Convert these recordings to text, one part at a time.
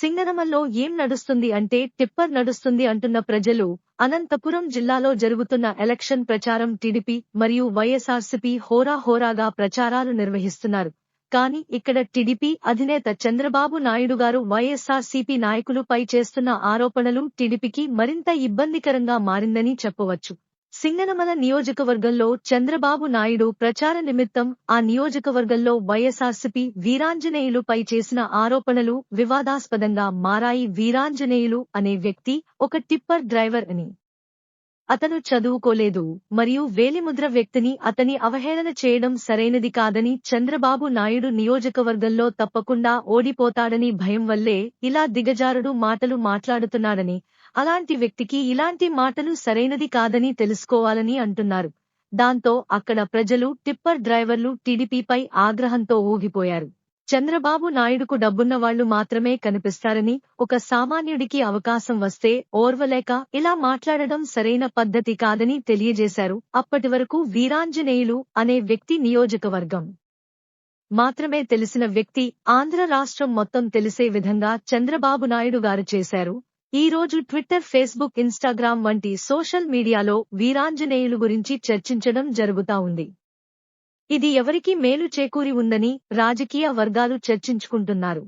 సింగనమల్లో ఏం నడుస్తుంది అంటే టిప్పర్ నడుస్తుంది అంటున్న ప్రజలు. అనంతపురం జిల్లాలో జరుగుతున్న ఎలక్షన్ ప్రచారం టీడీపీ మరియు వైఎస్ఆర్సీపీ హోరాహోరాగా ప్రచారాలు నిర్వహిస్తున్నారు. కానీ ఇక్కడ టీడీపీ అధినేత చంద్రబాబు నాయుడు గారు వైఎస్ఆర్సీపీ నాయకులపై చేస్తున్న ఆరోపణలు టీడీపీకి మరింత ఇబ్బందికరంగా మారిందని చెప్పవచ్చు. సింగనమల నియోజకవర్గంలో చంద్రబాబు నాయుడు ప్రచార నిమిత్తం ఆ నియోజకవర్గంలో వైఎస్ఆర్సీపీ వీరాంజనేయులుపై చేసిన ఆరోపణలు వివాదాస్పదంగా మారాయి. వీరాంజనేయులు అనే వ్యక్తి ఒక టిప్పర్ డ్రైవర్ అని అతను చదువుకోలేదు మరియు వేలిముద్ర వ్యక్తిని అతని అవహేళన చేయడం సరైనది కాదని చంద్రబాబు నాయుడు నియోజకవర్గంలో తప్పకుండా ఓడిపోతాడని భయం వల్లే ఇలా దిగజారుడు మాటలు మాట్లాడుతున్నాడని అలాంటి వ్యక్తికి ఇలాంటి మాటలు సరైనది కాదని తెలుసుకోవాలని అంటున్నారు. దాంతో అక్కడ ప్రజలు టిప్పర్ డ్రైవర్లు టీడీపీపై ఆగ్రహంతో ఊగిపోయారు. చంద్రబాబు నాయుడుకు డబ్బున్నవాళ్ళు మాత్రమే కనిపిస్తారని ఒక సామాన్యుడికి అవకాశం వస్తే ఓర్వలేక ఇలా మాట్లాడడం సరైన పద్ధతి కాదని తెలియజేశారు. అప్పటి వరకు వీరాంజనేయులు అనే వ్యక్తి నియోజకవర్గం. మాత్రమే తెలిసిన వ్యక్తి ఆంధ్ర రాష్ట్రం మొత్తం తెలిసే విధంగా చంద్రబాబు నాయుడు గారు చేశారు. ఈ రోజు ట్విట్టర్ ఫేస్బుక్ ఇన్స్టాగ్రామ్ వంటి సోషల్ మీడియాలో వీరాంజనేయులు గురించి చర్చించడం జరుగుతా ఉంది. ఇది ఎవరికి మేలు చేకూరి ఉందని రాజకీయ వర్గాలు చర్చించుకుంటున్నారు.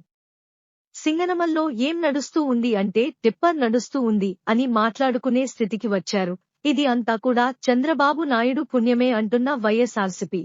సింగనమల్లో ఏం నడుస్తూ ఉంది అంటే టిప్పర్ నడుస్తూ ఉంది అని మాట్లాడుకునే స్థితికి వచ్చారు. ఇది అంతా కూడా చంద్రబాబు నాయుడు పుణ్యమే అంటున్న వైఎస్ఆర్సీపీ.